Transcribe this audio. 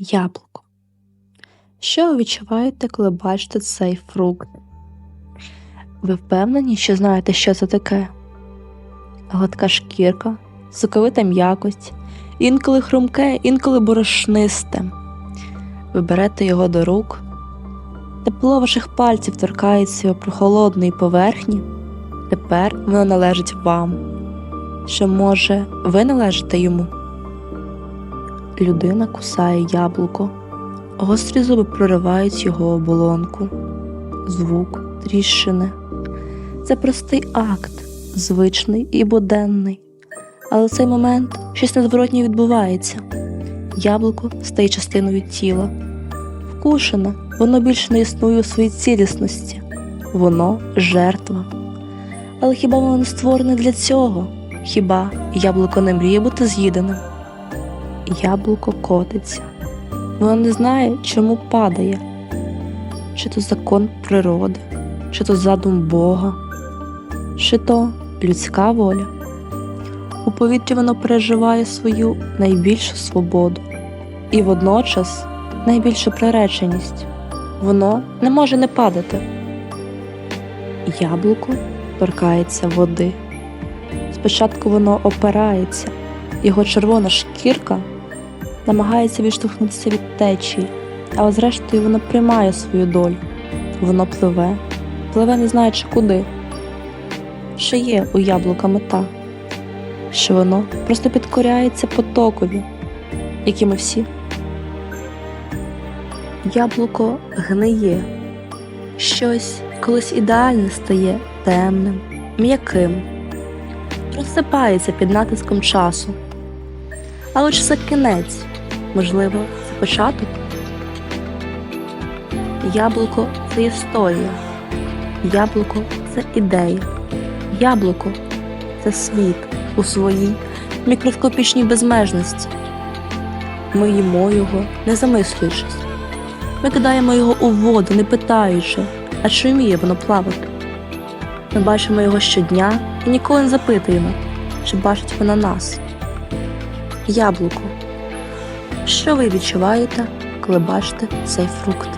Яблуко. Що ви відчуваєте, коли бачите цей фрукт? Ви впевнені, що знаєте, що це таке? Гладка шкірка, соковита м'якость, інколи хрумке, інколи борошнисте. Ви берете його до рук, тепло ваших пальців торкається прохолодної поверхні. Тепер воно належить вам. Чи може ви належите йому? Людина кусає яблуко. Гострі зуби проривають його оболонку. Звук, тріщини. Це простий акт, звичний і буденний. Але в цей момент щось незворотнє відбувається. Яблуко стає частиною тіла. Вкушене, воно більше не існує у своїй цілісності. Воно жертва. Але хіба воно не створене для цього? Хіба яблуко не мріє бути з'їденим? Яблуко котиться. Воно не знає, чому падає, чи то закон природи, чи то задум Бога, чи то людська воля. У повітрі воно переживає свою найбільшу свободу і водночас найбільшу приреченість. Воно не може не падати. Яблуко торкається води. Спочатку воно опирається, його червона шкірка намагається відштовхнутися від течії, але зрештою воно приймає свою долю. Воно пливе, пливе не знаючи куди. Що є у яблука мета, що воно просто підкоряється потокові, які ми всі. Яблуко гниє, щось колись ідеальне стає темним, м'яким, розсипається під натиском часу. Але чи це кінець? Можливо, це початок? Яблуко це історія. Яблуко це ідея. Яблуко це світ у своїй мікроскопічній безмежності. Ми їмо його, не замислюючись. Ми кидаємо його у воду, не питаючи, а чи вміє воно плавати. Ми бачимо його щодня і ніколи не запитуємо, чи бачить воно нас. Яблуко. Що ви відчуваєте, коли бачите цей фрукт?